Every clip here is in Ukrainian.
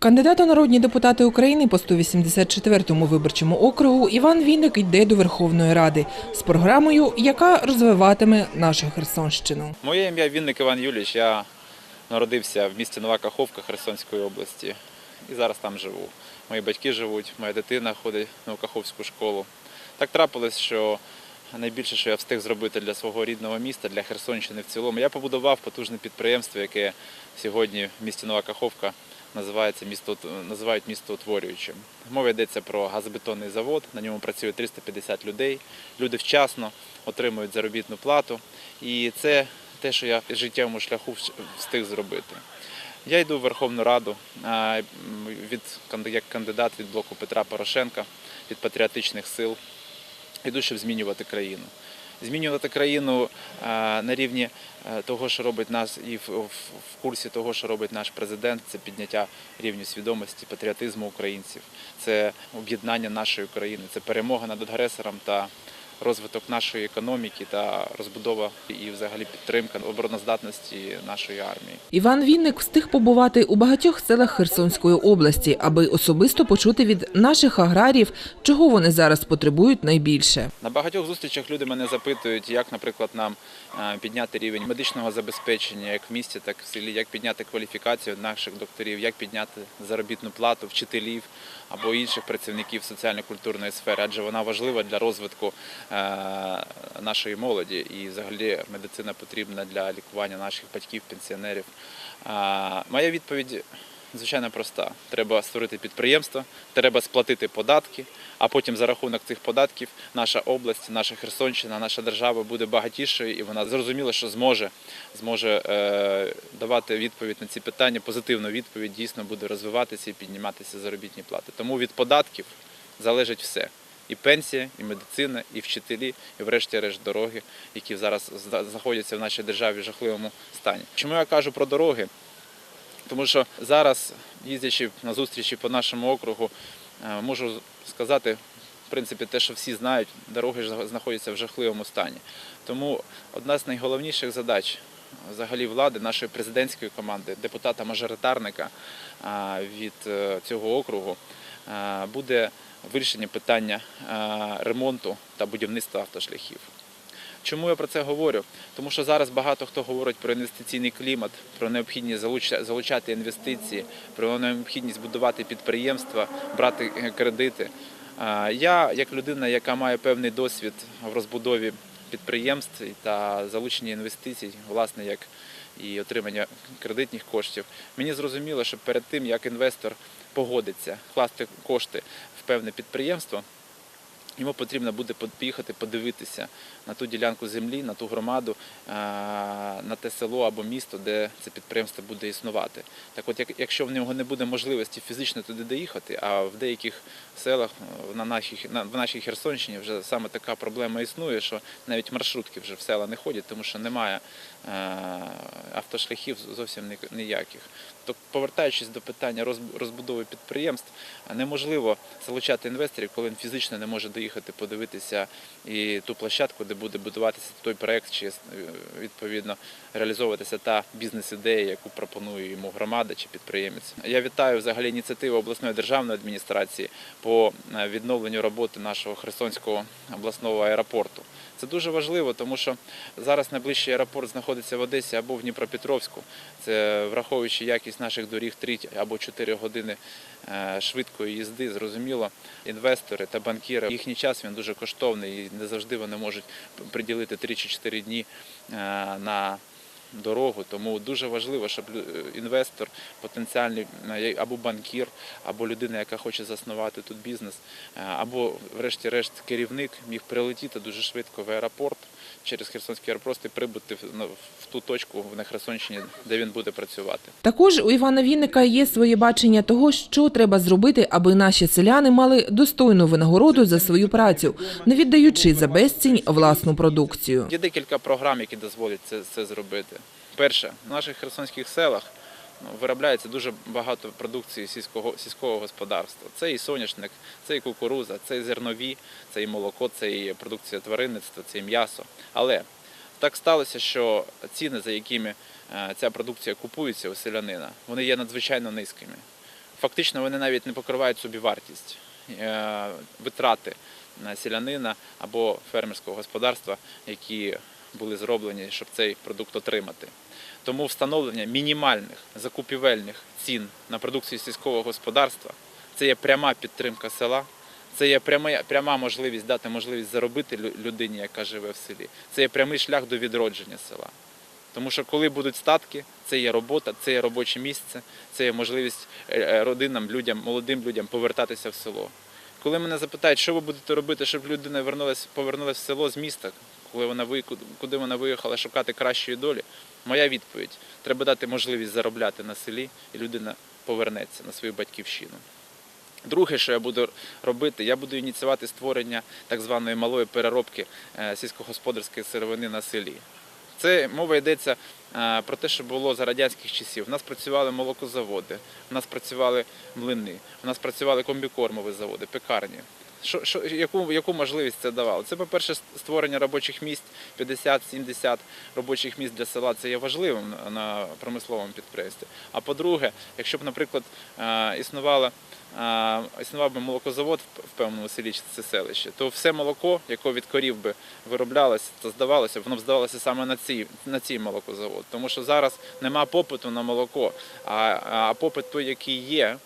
Кандидат у народні депутати України по 184-му виборчому округу Іван Вінник йде до Верховної Ради з програмою, яка розвиватиме нашу Херсонщину. Моє ім'я Вінник Іван Юліч. Я народився в місті Нова Каховка Херсонської області і зараз там живу. Мої батьки живуть, моя дитина ходить в Новокаховську школу. Так трапилось, що найбільше, що я встиг зробити для свого рідного міста, для Херсонщини в цілому, я побудував потужне підприємство, яке сьогодні в місті Нова Каховка називається місто, називають містоутворюючим. Мова йдеться про газобетонний завод, на ньому працює 350 людей. Люди вчасно отримують заробітну плату. І це те, що я в життєвому шляху встиг зробити. Я йду в Верховну Раду від, як кандидат від блоку Петра Порошенка, від патріотичних сил. Йду, щоб змінювати країну. Змінювати країну на рівні е, того, що робить нас, і в курсі того, що робить наш президент, це підняття рівню свідомості, патріотизму українців, це об'єднання нашої країни, це перемога над агресором та розвиток нашої економіки та розбудова і взагалі підтримка обороноздатності нашої армії. Іван Вінник встиг побувати у багатьох селах Херсонської області, аби особисто почути від наших аграріїв, чого вони зараз потребують найбільше. На багатьох зустрічах люди мене запитують, як, наприклад, нам е, підняти рівень медичного забезпечення, як в місті, так і в селі, як підняти кваліфікацію наших докторів, як підняти заробітну плату вчителів або інших працівників соціально-культурної сфери, адже вона важлива для розвитку е, нашої молоді і взагалі медицина потрібна для лікування наших батьків, пенсіонерів. Е, Моя відповідь звичайно проста. Треба створити підприємство, треба сплатити податки, а потім за рахунок цих податків наша область, наша Херсонщина, наша держава буде багатішою, і вона зрозуміла, що зможе, зможе е, давати відповідь на ці питання, позитивну відповідь дійсно буде розвиватися і підніматися заробітні плати. Тому від податків залежить все. І пенсія, і медицина, і вчителі, і врешті-решт дороги, які зараз зна- знаходяться в нашій державі в жахливому стані. Чому я кажу про дороги? Тому що зараз, їздячи на зустрічі по нашому округу, е, можу сказати, в принципі, те, що всі знають, дороги знаходяться в жахливому стані. Тому одна з найголовніших задач взагалі влади, нашої президентської команди, депутата-мажоритарника е, від е, цього округу буде вирішення питання ремонту та будівництва автошляхів. Чому я про це говорю? Тому що зараз багато хто говорить про інвестиційний клімат, про необхідність залучати інвестиції, про необхідність будувати підприємства, брати е, кредити. Я, як людина, яка має певний досвід в розбудові підприємств та залученні інвестицій, власне, як і отримання кредитних коштів, мені зрозуміло, що перед тим, як інвестор погодиться вкласти кошти в певне підприємство, Йому потрібно буде поїхати подивитися на ту ділянку землі, на ту громаду, е, на те село або місто, де це підприємство буде існувати. Так от, якщо в нього не буде можливості фізично туди доїхати, а в деяких селах е, на нашій, на, в нашій Херсонщині вже саме така проблема існує, що навіть маршрутки вже в села не ходять, тому що немає е, автошляхів зовсім ніяких. То повертаючись до питання розб- розбудови підприємств, неможливо залучати інвесторів, коли він фізично не може доїхати подивитися і ту площадку, де буде будуватися той проект, чи е, відповідно реалізовуватися та бізнес-ідея, яку пропонує йому громада чи підприємець. Я вітаю взагалі ініціативу обласної державної адміністрації по е, відновленню роботи нашого Херсонського обласного аеропорту. Це дуже важливо, тому що зараз найближчий аеропорт знаходиться в Одесі або в Дніпропетровську. Це враховуючи якість наших доріг 3 або 4 години е, швидкої їзди, зрозуміло, інвестори та банкіри, їхній час він дуже коштовний і не завжди вони можуть приділити 3 чи 4 дні е, на дорогу. Тому дуже важливо, щоб інвестор, потенціальний е, або банкір, або людина, яка хоче заснувати тут бізнес, е, або, врешті-решт, керівник міг прилетіти дуже швидко в аеропорт через Херсонський аеропорт і прибути в ту точку на Херсонщині, де він буде працювати. Також у Івана Вінника є своє бачення того, що треба зробити, аби наші селяни мали достойну винагороду за свою працю, не віддаючи за безцінь власну продукцію. Є декілька програм, які дозволять це, це зробити. Перше, в наших херсонських селах ну, виробляється дуже багато продукції сільського, сільського господарства. Це і соняшник, це і кукуруза, це і зернові, це і молоко, це і продукція тваринництва, це і м'ясо. Але так сталося, що ціни, за якими е, ця продукція купується у селянина, вони є надзвичайно низькими. Фактично вони навіть не покривають собі вартість е, витрати на селянина або фермерського господарства, які були зроблені, щоб цей продукт отримати. Тому встановлення мінімальних закупівельних цін на продукцію сільського господарства це є пряма підтримка села, це є пряма, пряма можливість дати можливість заробити людині, яка живе в селі. Це є прямий шлях до відродження села. Тому що коли будуть статки, це є робота, це є робоче місце, це є можливість е, е, родинам, людям, молодим людям повертатися в село. Коли мене запитають, що ви будете робити, щоб людина повернулася в село з міста, коли вона куди вона виїхала шукати кращої долі, моя відповідь треба дати можливість заробляти на селі, і людина повернеться на свою батьківщину. Друге, що я буду робити, я буду ініціювати створення так званої малої переробки е, сільськогосподарської сировини на селі. Це мова йдеться е, про те, що було за радянських часів. У нас працювали молокозаводи, у нас працювали млини, у нас працювали комбікормові заводи, пекарні. Що, що, яку, яку можливість це давало? Це, по-перше, створення робочих місць, 50-70 робочих місць для села це є важливим на- промисловому підприємстві. А по-друге, якщо б, наприклад, е, існувала е, існував би молокозавод в певному селі чи це селище, то все молоко, яке від корів би вироблялося та здавалося, воно б здавалося саме на цій, на цій молокозавод. Тому що зараз нема попиту на молоко, а, а попит той, який є,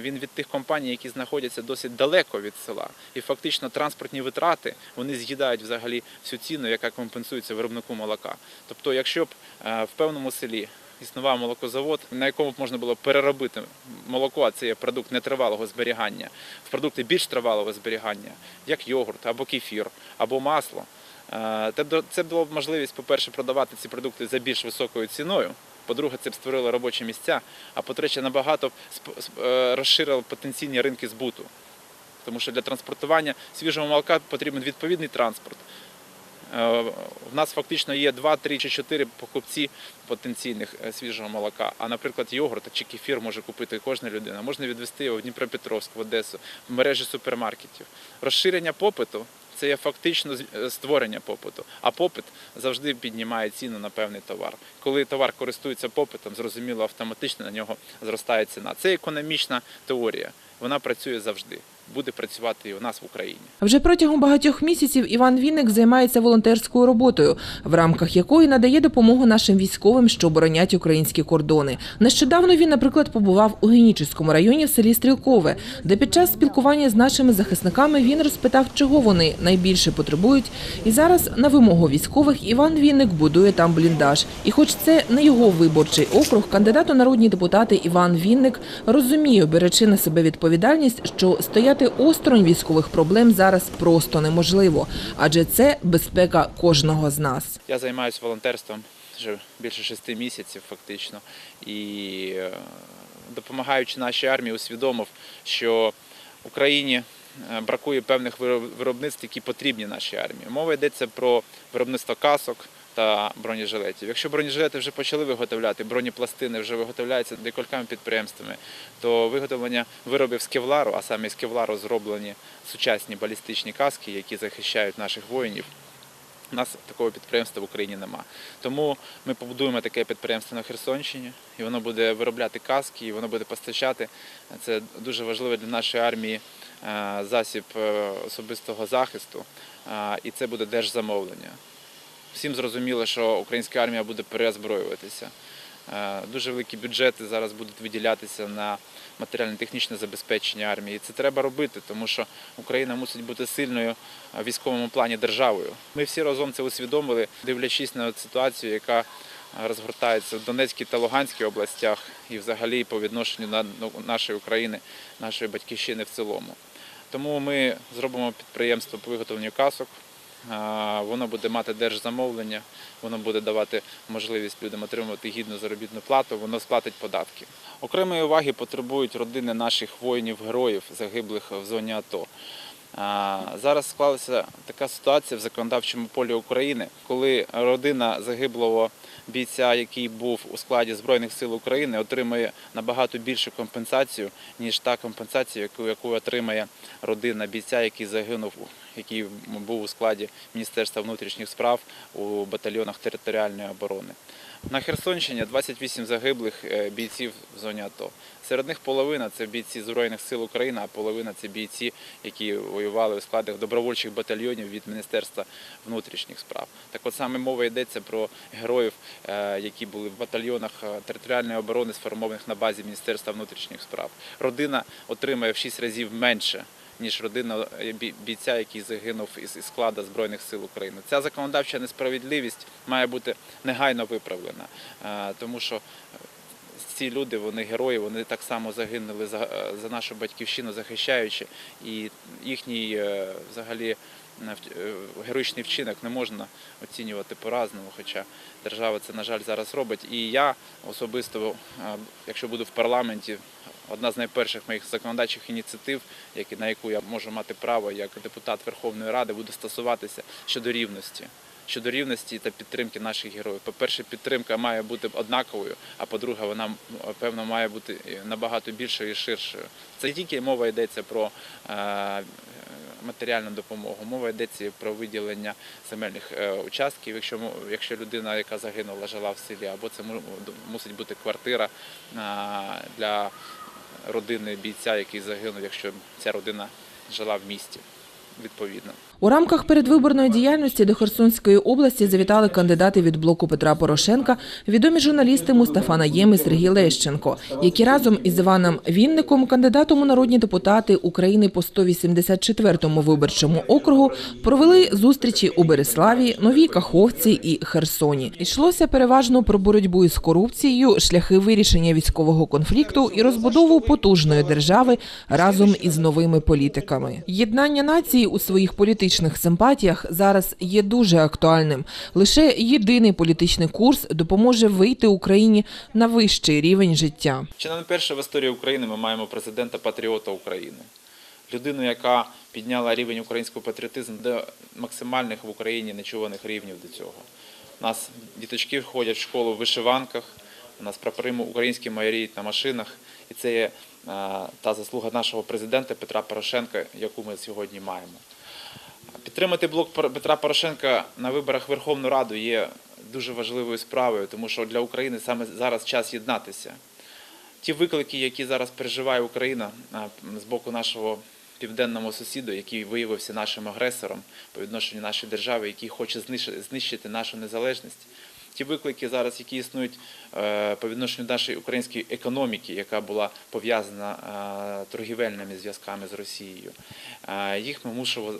він від тих компаній, які знаходяться досить далеко від села. І фактично транспортні витрати вони з'їдають взагалі всю ціну, яка компенсується виробнику молока. Тобто, якщо б е, в певному селі існував молокозавод, на якому б можна було переробити молоко, а це є продукт нетривалого зберігання, в продукти більш тривалого зберігання, як йогурт або кефір, або масло. Е, б- Це було б можливість, по-перше, продавати ці продукти за більш високою ціною. По-друге, це б створило робочі місця. А по-третє, набагато б е, розширило потенційні ринки збуту. Тому що для транспортування свіжого молока потрібен відповідний транспорт. Е, В нас фактично є 2, 3 чи 4 покупці потенційних е, свіжого молока. А, наприклад, йогурт чи кефір може купити кожна людина. Можна відвести його в Дніпропетровськ, в Одесу, в мережі супермаркетів. Розширення попиту це є фактично е, створення попиту. А попит завжди піднімає ціну на певний товар. Коли товар користується попитом, зрозуміло, автоматично на нього зростає ціна. Це економічна теорія. Вона працює завжди. Буде працювати у нас в Україні. Вже протягом багатьох місяців Іван Вінник займається волонтерською роботою, в рамках якої надає допомогу нашим військовим, що оборонять українські кордони. Нещодавно він, наприклад, побував у Генічеському районі в селі Стрілкове, де під час спілкування з нашими захисниками він розпитав, чого вони найбільше потребують. І зараз на вимогу військових Іван Вінник будує там бліндаж. І, хоч це не його виборчий округ, кандидат у народні депутати Іван Вінник розуміє, беречи на себе відповідальність, що стояти осторонь військових проблем зараз просто неможливо, адже це безпека кожного з нас. Я займаюся волонтерством вже більше шести місяців, фактично, і е, допомагаючи нашій армії, усвідомив, що Україні е, бракує певних вироб- виробництв, які потрібні нашій армії. Мова йдеться про виробництво касок. Та бронежилетів. Якщо бронежилети вже почали виготовляти, бронепластини вже виготовляються декількома підприємствами, то виготовлення виробів з кевлару, а саме з кевлару зроблені сучасні балістичні каски, які захищають наших воїнів, у нас такого підприємства в Україні нема. Тому ми побудуємо таке підприємство на Херсонщині, і воно буде виробляти каски, і воно буде постачати. Це дуже важливо для нашої армії е, засіб е, особистого захисту, е, і це буде держзамовлення. Всім зрозуміло, що українська армія буде переозброюватися. Е, Дуже великі бюджети зараз будуть виділятися на матеріально-технічне забезпечення армії. Це треба робити, тому що Україна мусить бути сильною е, в військовому плані державою. Ми всі разом це усвідомили, дивлячись на ситуацію, яка розгортається в Донецькій та Луганській областях і взагалі по відношенню на ну, нашої України, нашої батьківщини в цілому. Тому ми зробимо підприємство по виготовленню касок. Воно буде мати держзамовлення, воно буде давати можливість людям отримувати гідну заробітну плату, воно сплатить податки. Окремої уваги потребують родини наших воїнів-героїв, загиблих в зоні АТО. Зараз склалася така ситуація в законодавчому полі України, коли родина загиблого бійця, який був у складі Збройних сил України, отримує набагато більшу компенсацію, ніж та компенсація, яку, отримає родина бійця, який загинув, який був у складі Міністерства внутрішніх справ у батальйонах територіальної оборони. На Херсонщині 28 загиблих е, бійців в зоні АТО. Серед них половина це бійці Збройних сил України, а половина це бійці, які воювали у складах добровольчих батальйонів від Міністерства внутрішніх справ. Так от саме мова йдеться про героїв, е, які були в батальйонах е, територіальної оборони, сформованих на базі Міністерства внутрішніх справ. Родина отримає в 6 разів менше. Ніж родина е, бійця, який загинув із складу Збройних сил України. Ця законодавча несправедливість має бути негайно виправлена, е, тому що ці люди, вони герої, вони так само загинули за, е, нашу батьківщину, захищаючи, і їхній е, взагалі е, е, героїчний вчинок не можна оцінювати по-разному, хоча держава це, на жаль, зараз робить. І я особисто, е, якщо буду в парламенті, одна з найперших моїх законодавчих ініціатив, на яку я можу мати право як депутат Верховної Ради, буде стосуватися щодо рівності. Щодо рівності та підтримки наших героїв. По-перше, підтримка має бути однаковою, а по-друге, вона певно має бути набагато більшою і ширшою. Це тільки мова йдеться про е, матеріальну допомогу, мова йдеться про виділення земельних е, участків, якщо якщо людина, яка загинула, жила в селі, або це мусить бути квартира е, для родини бійця, який загинув, якщо ця родина жила в місті. Відповідно. У рамках передвиборної діяльності до Херсонської області завітали кандидати від блоку Петра Порошенка, відомі журналісти Мустафа Наєм і Сергій Лещенко, які разом із Іваном Вінником, кандидатом у народні депутати України по 184-му виборчому округу, провели зустрічі у Береславі, Новій Каховці і Херсоні. Йшлося переважно про боротьбу із корупцією, шляхи вирішення військового конфлікту і розбудову потужної держави разом із новими політиками. Єднання нації у своїх політичних симпатіях зараз є дуже актуальним. Лише єдиний політичний курс допоможе вийти Україні на вищий рівень життя. Чи не перше в історії України ми маємо президента патріота України, людину, яка підняла рівень українського патріотизму до максимальних в Україні нечуваних рівнів до цього. У нас діточки ходять в школу в вишиванках, у нас прапори українські майоріють на машинах, і це є е, та заслуга нашого президента Петра Порошенка, яку ми сьогодні маємо. Підтримати блок Петра Порошенка на виборах Верховну Раду є дуже важливою справою, тому що для України саме зараз час єднатися. Ті виклики, які зараз переживає Україна з боку нашого південного сусіду, який виявився нашим агресором по відношенню нашої держави, який хоче знищити, нашу незалежність. Ті виклики зараз, які існують е, по відношенню нашої української економіки, яка була пов'язана е, торгівельними зв'язками з Росією, е, їх ми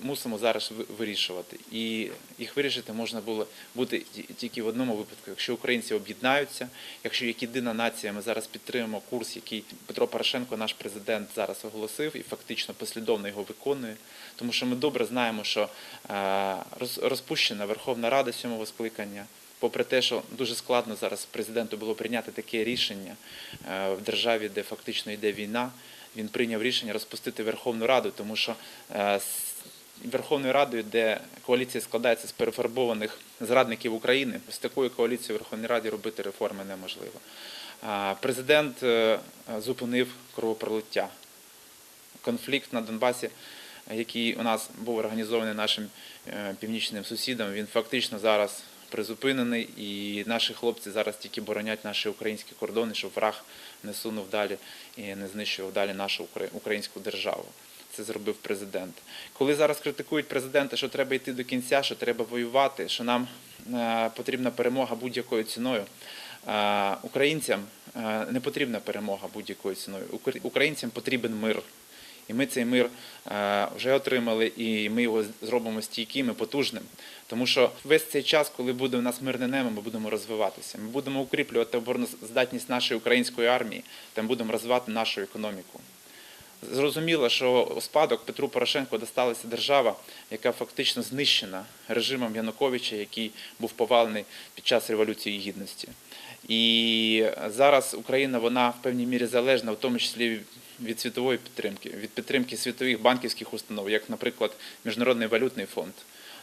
мусимо, зараз вирішувати. І їх вирішити можна було бути тільки в одному випадку, якщо українці об'єднаються, якщо як єдина нація ми зараз підтримуємо курс, який Петро Порошенко, наш президент, зараз оголосив і фактично послідовно його виконує. Тому що ми добре знаємо, що розпущена Верховна Рада сьомого скликання. Попри те, що дуже складно зараз президенту було прийняти таке рішення е, в державі, де фактично йде війна, він прийняв рішення розпустити Верховну Раду, тому що е, Верховною Радою, де коаліція складається з перефарбованих зрадників України, з такою коаліцією в Верховній Раді робити реформи неможливо. Президент е, зупинив кровопролиття. Конфлікт на Донбасі, який у нас був організований нашим північним сусідом, він фактично зараз призупинений, і наші хлопці зараз тільки боронять наші українські кордони, щоб враг не сунув далі і не знищував далі нашу українську державу. Це зробив президент. Коли зараз критикують президента, що треба йти до кінця, що треба воювати, що нам е, потрібна перемога будь-якою ціною. е, Українцям е, не потрібна перемога будь-якою ціною. Укра- Українцям потрібен мир. І ми цей мир е, вже отримали, і ми його зробимо стійким і потужним. Тому що весь цей час, коли буде у нас мирне небо, ми будемо розвиватися. Ми будемо укріплювати обороноздатність нашої української армії, та ми будемо розвивати нашу економіку. Зрозуміло, що у спадок Петру Порошенку досталася держава, яка фактично знищена режимом Януковича, який був повалений під час Революції Гідності. І зараз Україна вона в певній мірі залежна, в тому числі від світової підтримки, від підтримки світових банківських установ, як, наприклад, Міжнародний валютний фонд.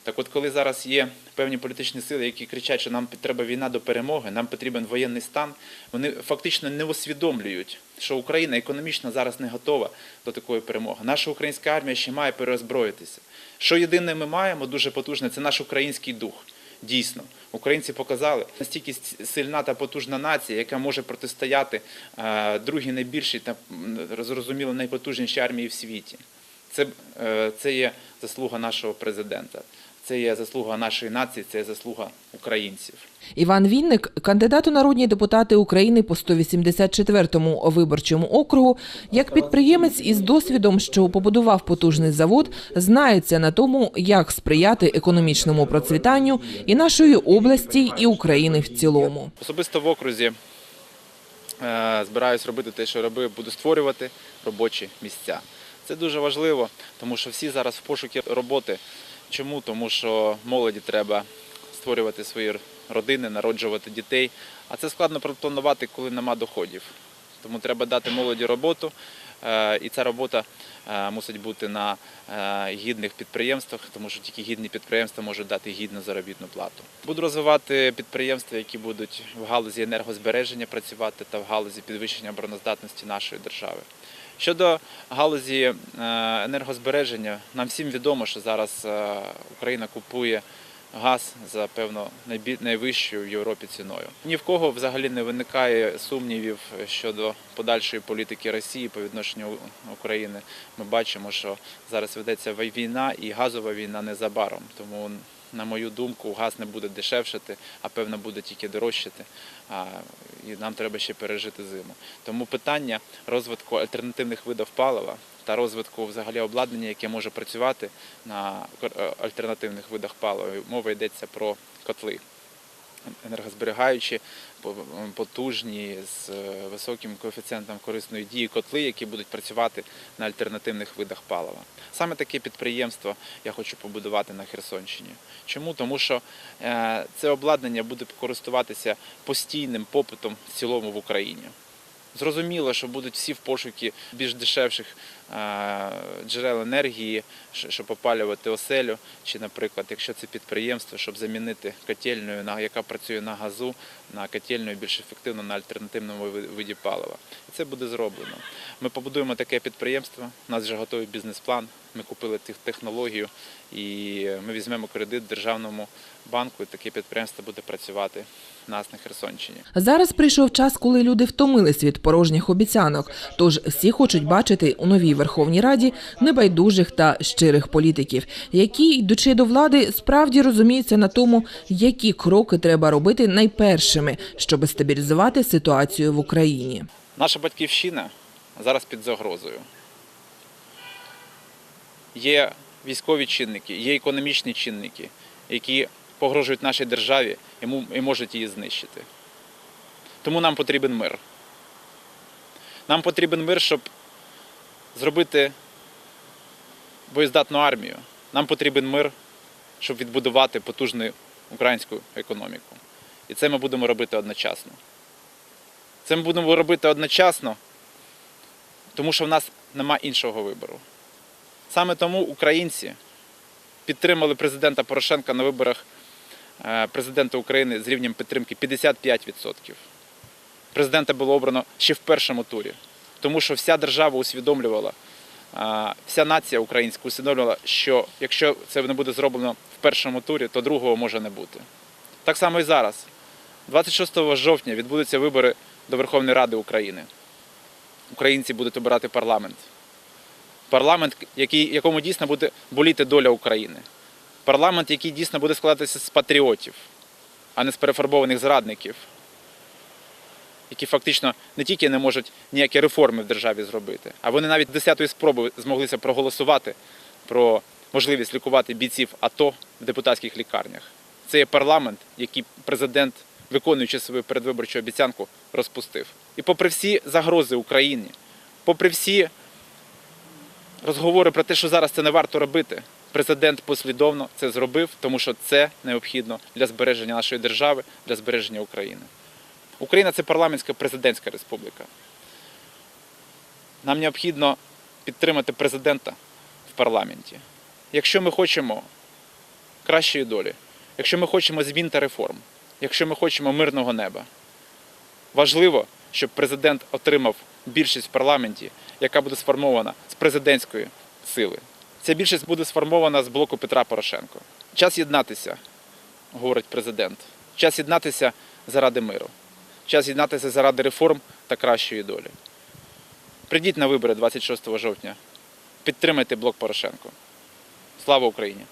Так от, коли зараз є певні політичні сили, які кричать, що нам треба війна до перемоги, нам потрібен воєнний стан, вони фактично не усвідомлюють, що Україна економічно зараз не готова до такої перемоги. Наша українська армія ще має переозброїтися. Що єдине ми маємо дуже потужне, це наш український дух. Дійсно, українці показали настільки сильна та потужна нація, яка може протистояти е, другій найбільшій та зрозуміло найпотужнішій армії в світі. Це, е, це є заслуга нашого президента, це є заслуга нашої нації, це є заслуга українців. Іван Вінник, кандидат у народні депутати України по 184-му виборчому округу, як підприємець із досвідом, що побудував потужний завод, знається на тому, як сприяти економічному процвітанню і нашої області, і України в цілому. Особисто в окрузі е, збираюсь робити те, що робив, буду створювати робочі місця. Це дуже важливо, тому що всі зараз в пошукі роботи. Чому? Тому що молоді треба створювати свої родини, народжувати дітей. А це складно пропланувати, коли нема доходів. Тому треба дати молоді роботу, е, і ця робота е, мусить бути на е, гідних підприємствах, тому що тільки гідні підприємства можуть дати гідну заробітну плату. Буду розвивати підприємства, які будуть в галузі енергозбереження працювати та в галузі підвищення обороноздатності нашої держави. Щодо галузі е, енергозбереження, нам всім відомо, що зараз е, Україна купує газ за певно найвищою в Європі ціною. Ні в кого взагалі не виникає сумнівів щодо подальшої політики Росії по відношенню України. Ми бачимо, що зараз ведеться війна і газова війна незабаром. Тому, на мою думку, газ не буде дешевшати, а певно буде тільки дорожчати. І нам треба ще пережити зиму. Тому питання розвитку альтернативних видів палива та розвитку взагалі обладнання, яке може працювати на е, альтернативних видах палива. Мова йдеться про котли енергозберігаючі, потужні з е, високим коефіцієнтом корисної дії котли, які будуть працювати на альтернативних видах палива. Саме таке підприємство я хочу побудувати на Херсонщині. Чому? Тому що е, це обладнання буде користуватися постійним попитом в цілому в Україні. Зрозуміло, що будуть всі в пошуки більш дешевших е, джерел енергії, щоб опалювати оселю, чи, наприклад, якщо це підприємство, щоб замінити котельною, яка працює на газу, на котельною більш ефективно на альтернативному виді палива. І це буде зроблено. Ми побудуємо таке підприємство, у нас вже готовий бізнес-план. Ми купили технологію і ми візьмемо кредит державному банку, і таке підприємство буде працювати нас на Херсонщині. Зараз прийшов час, коли люди втомились від порожніх обіцянок. Тож всі хочуть бачити у новій Верховній Раді небайдужих та щирих політиків, які, йдучи до влади, справді розуміються на тому, які кроки треба робити найпершими, щоб стабілізувати ситуацію в Україні. Наша батьківщина зараз під загрозою. Є військові чинники, є економічні чинники, які погрожують нашій державі і можуть її знищити. Тому нам потрібен мир. Нам потрібен мир, щоб зробити боєздатну армію. Нам потрібен мир, щоб відбудувати потужну українську економіку. І це ми будемо робити одночасно. Це ми будемо робити одночасно, тому що в нас нема іншого вибору. Саме тому українці підтримали президента Порошенка на виборах президента України з рівнем підтримки 55%. Президента було обрано ще в першому турі, тому що вся держава усвідомлювала, е, вся нація українська усвідомлювала, що якщо це не буде зроблено в першому турі, то другого може не бути. Так само і зараз. 26 жовтня відбудуться вибори до Верховної Ради України. Українці будуть обирати парламент. Парламент, який, якому дійсно буде боліти доля України. Парламент, який дійсно буде складатися з патріотів, а не з перефарбованих зрадників, які фактично не тільки не можуть ніякі реформи в державі зробити, а вони навіть десятої спроби змоглися проголосувати про можливість лікувати бійців АТО в депутатських лікарнях. Це є парламент, який президент, виконуючи свою передвиборчу обіцянку, розпустив. І попри всі загрози Україні, попри всі розговори про те, що зараз це не варто робити, президент послідовно це зробив, тому що це необхідно для збереження нашої держави, для збереження України. Україна це парламентська президентська республіка. Нам необхідно підтримати президента в парламенті. Якщо ми хочемо кращої долі, якщо ми хочемо змін та реформ, якщо ми хочемо мирного неба, важливо, щоб президент отримав більшість в парламенті, яка буде сформована з президентської сили. Ця більшість буде сформована з блоку Петра Порошенко. Час єднатися. говорить президент. Час єднатися заради миру, час єднатися заради реформ та кращої долі. Прийдіть на вибори 26 жовтня. Підтримайте блок Порошенко. Слава Україні!